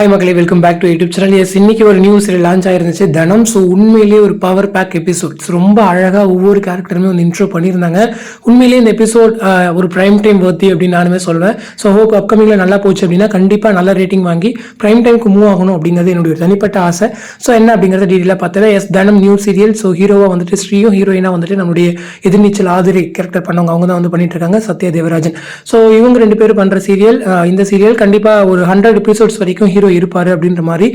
Hi மக்களே welcome back to YouTube channel yes இன்னைக்கு ஒரு நியூஸ் லான்ச் ஆயிருந்துச்சு. தனம் ஸோ உண்மையிலேயே ஒரு பவர் பேக் எபிசோட்ஸ் ரொம்ப அழகாக ஒவ்வொரு கேரக்டருமே வந்து இன்ட்ரோ பண்ணியிருந்தாங்க. உண்மையிலேயே இந்த எபிசோட் ஒரு பிரைம் டைம் வர்த்தி அப்படின்னு நானுமே சொல்லுவேன் ஸோ ஹோப் அப்கமிங்கில் நல்லா போச்சு அப்படின்னா கண்டிப்பாக நல்ல ரேட்டிங் வாங்கி பிரைம் டைமுக்கு மூவ் ஆகணும் அப்படிங்கிறது என்னுடைய ஒரு தனிப்பட்ட ஆசை. ஸோ என்ன அப்படிங்கிறத டீட்டெயிலாக பார்த்தேன் எஸ் தனம் நியூ சீரியல் ஸோ ஹீரோவாக வந்துட்டு ஸ்ரீயும் ஹீரோயினாக வந்துட்டு நம்முடைய எதிர்நீச்சல் ஆதிரி கேரக்டர் பண்ணவங்க அவங்க தான் வந்து பண்ணிட்டு இருக்காங்க சத்யா தேவராஜன் ஸோ இவங்க ரெண்டு பேரும் பண்ணுற சீரியல் இந்த சீரியல் கண்டிப்பாக ஒரு ஹண்ட்ரட் எபிசோட்ஸ் வரைக்கும் ஹீரோ இருப்பார் அப்படின்ற மாதிரி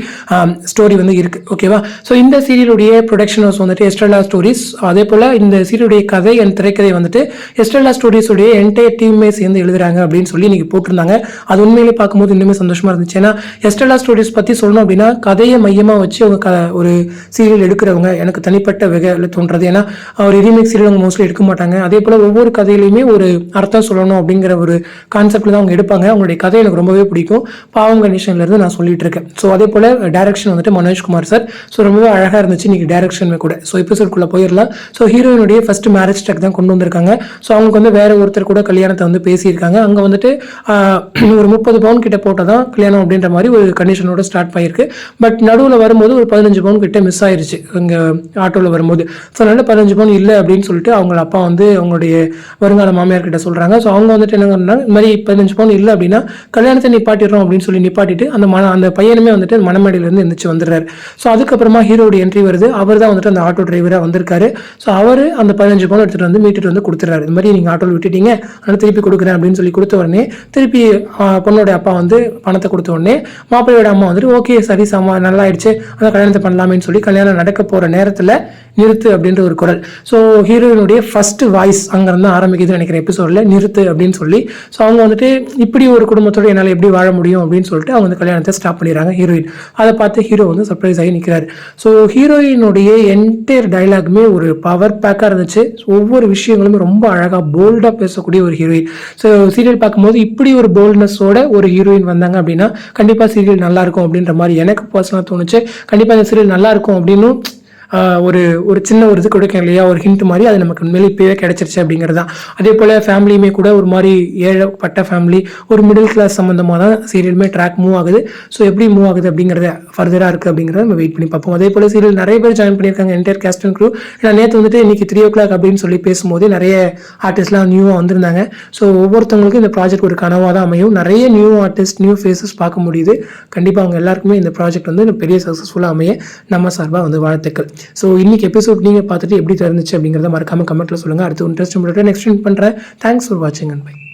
ஸ்டோரி வந்து இருக்கு. ஓகேவா ஸோ இந்த சீரியலுடைய ப்ரொடக்ஷன் ஹவுஸ் வந்துட்டு எஸ்ட்ரலா ஸ்டோரிஸ் அதே போல் இந்த சீரியலுடைய கதை அண்ட் திரைக்கதை வந்துட்டு எஸ்ட்ரலா ஸ்டோரிஸுடைய என்டையர் டீமே சேர்ந்து எழுதுறாங்க அப்படின்னு சொல்லி இன்னைக்கு போட்டிருந்தாங்க. அது உண்மையிலே பார்க்கும்போது இன்னுமே சந்தோஷமா இருந்துச்சு. ஏன்னா எஸ்ட்ரலா ஸ்டோரிஸ் பற்றி சொல்லணும் அப்படின்னா கதையை மையமாக வச்சு அவங்க க ஒரு சீரியல் எடுக்கிறவங்க எனக்கு தனிப்பட்ட வகையில் தோன்றது. ஏன்னா ஒரு ரீமேக் சீரியல் அவங்க மோஸ்ட்லி எடுக்க மாட்டாங்க. அதே போல் ஒவ்வொரு கதையிலையுமே ஒரு அர்த்தம் சொல்லணும் அப்படிங்கிற ஒரு கான்செப்ட்ல தான் அவங்க எடுப்பாங்க. அவங்களுடைய கதை எனக்கு ரொம்பவே பிடிக்கும். பாவம் கணேஷன்ல இருந்து நான் சொல்லிட்டு இருக்கேன் ஸோ அதே போல் டேரக்ஷன் வந்துட்டு மனோஜ்குமார் சார் ஸோ ரொம்பவே அழகாக இருந்துச்சு இன்னைக்கு டேரக்ஷனுமே கூட. ஸோ எபிசோட்குள்ளே போயிடலாம். ஸோ ஹீரோயினுடைய ஃபர்ஸ்ட் மேரேஜ் ட்ரக் தான் கொண்டு வந்திருக்காங்க. ஸோ அவங்களுக்கு வந்து வேற ஒருத்தர் கூட கல்யாணத்தை வந்து பேசியிருக்காங்க. அங்கே வந்துட்டு ஒரு முப்பது பவுன் கிட்ட போட்டால் தான் கல்யாணம் அப்படின்ற மாதிரி ஒரு கண்டிஷனோட ஸ்டார்ட் ஆயிருக்கு. பட் நடுவில் வரும்போது ஒரு பதினஞ்சு பவுன் கிட்ட மிஸ் ஆயிருச்சு. இங்கே ஆட்டோவில் வரும்போது. ஸோ அதனால பதினஞ்சு பவுன் இல்லை அப்படின்னு சொல்லிட்டு அவங்க அப்பா வந்து அவங்களுடைய வருங்கால மாமியார் கிட்ட சொல்கிறாங்க ஸோ அவங்க வந்துட்டு என்ன பண்ணாங்க இந்த மாதிரி பதினஞ்சு பவுன் இல்லை அப்படின்னா கல்யாணத்தை நிப்பாட்டிடுறோம் அப்படின்னு சொல்லி நிப்பாட்டிட்டு அந்த மன அந்த பையனுமே வந்துட்டு அந்த மணமேடையிலேருந்து எந்திரிச்சு வந்துடுறாரு. ஸோ அதுக்கப்புறமா ஹீரோடைய என்ட்ரி வருது. அவர் தான் வந்துட்டு அந்த ஆட்டோ டிரைவராக வந்திருக்காரு. ஸோ அவர் அந்த பதினஞ்சு பணம் எடுத்துகிட்டு வந்து மீட்டுட்டு வந்து கொடுத்துறாரு இந்த மாதிரி நீங்கள் ஆட்டோவில் விட்டுட்டீங்க அதனால் திருப்பி கொடுக்குறேன் அப்படின்னு சொல்லி கொடுத்த உடனே திருப்பி பொண்ணோட அப்பா வந்து பணத்தை கொடுத்த உடனே மாப்பிள்ளையோட அம்மா வந்துட்டு ஓகே சரி சமா நல்லா ஆயிடுச்சு. அதான் கல்யாணத்தை பண்ணலாமேன்னு சொல்லி கல்யாணம் நடக்க போகிற நேரத்தில் நிறுத்து அப்படின்ற ஒரு குரல். ஸோ ஹீரோயினுடைய ஃபர்ஸ்ட் வாய்ஸ் அங்கேருந்து ஆரம்பிக்குதுன்னு நினைக்கிறேன் எபிசோடில் நிறுத்து அப்படின்னு சொல்லி. ஸோ அவங்க வந்துட்டு இப்படி ஒரு குடும்பத்தோட என்னால் எப்படி வாழ முடியும் அப்படின்னு சொல்லிட்டு அவங்க வந்து கல்யாணத்தை ஸ்டாப் பண்ணிடுறாங்க ஹீரோயின். அதை பார்த்து ஹீரோ வந்து சர்ப்ரைஸ் ஆகி நிற்கிறாரு ஸோ ஹீரோயினுடைய என்டையர் டைலாகுமே ஒரு பவர் பேக்காக இருந்துச்சு. ஒவ்வொரு விஷயங்களுமே ரொம்ப அழகாக போல்டாக பேசக்கூடிய ஒரு ஹீரோயின். ஸோ சீரியல் பார்க்கும்போது இப்படி ஒரு போல்ட்னஸோட ஒரு ஹீரோயின் வந்தாங்க அப்படின்னா கண்டிப்பாக சீரியல் நல்லாயிருக்கும் அப்படின்ற மாதிரி எனக்கு பர்சனலாக தோணுச்சு. கண்டிப்பாக இந்த சீரியல் நல்லாயிருக்கும் அப்படின்னு ஒரு ஒரு சின்ன ஒரு இது கொடுக்கும் இல்லையா? ஒரு ஹிண்ட் மாதிரி அது நமக்கு உண்மையிலே இப்போவே கிடைச்சிருச்சு அப்படிங்கிறது. தான் அதே போல் ஃபேமிலியுமே கூட ஒரு மாதிரி ஏழப்பட்ட ஃபேமிலி ஒரு மிடில் கிளாஸ் சம்மந்தமாக தான் சீரியலுமே ட்ராக் மூவ் ஆகுது. ஸோ எப்படி மூவ் ஆகுது அப்படிங்கிறத ஃபர்தராக இருக்குது அப்படிங்கிறத நம்ம வெயிட் பண்ணி பார்ப்போம். அதே போல் சீரியல் நிறைய பேர் ஜாயின் பண்ணியிருக்காங்க என்டையர் கேஸ்ட் அண்ட் க்ரூ நான் நேற்று வந்துட்டு இன்னைக்கு த்ரீ ஓ கிளாக் அப்படின்னு சொல்லி பேசும்போது நிறைய ஆர்டிஸ்ட்லாம் நியூவாக வந்திருந்தாங்க. ஸோ ஒவ்வொருத்தவங்களுக்கும் இந்த ப்ராஜெக்ட் ஒரு கனவாக தான் அமையும். நிறைய நியூ ஆர்டிஸ்ட் நியூ ஃபேஸஸ் பார்க்க முடியுது. கண்டிப்பாக அவங்க எல்லாருக்குமே இந்த ப்ராஜெக்ட் வந்து பெரிய சக்ஸஸ்ஃபுல்லாக அமைய நம்ம சார்பாக வந்து வாழ்த்துக்கள். ஸோ இன்னைக்கு எபிசோட் நீங்கள் பார்த்துட்டு எப்படி தெரிஞ்சிச்சு அப்படிங்கிறத மறக்காம கமெண்ட்டில் சொல்லுங்கள் அடுத்து இன்ட்ரெஸ்ட் நெக்ஸ்ட் பண்ணுறேன் தேங்க்ஸ் ஃபார் வாட்சிங் அண்ட் பை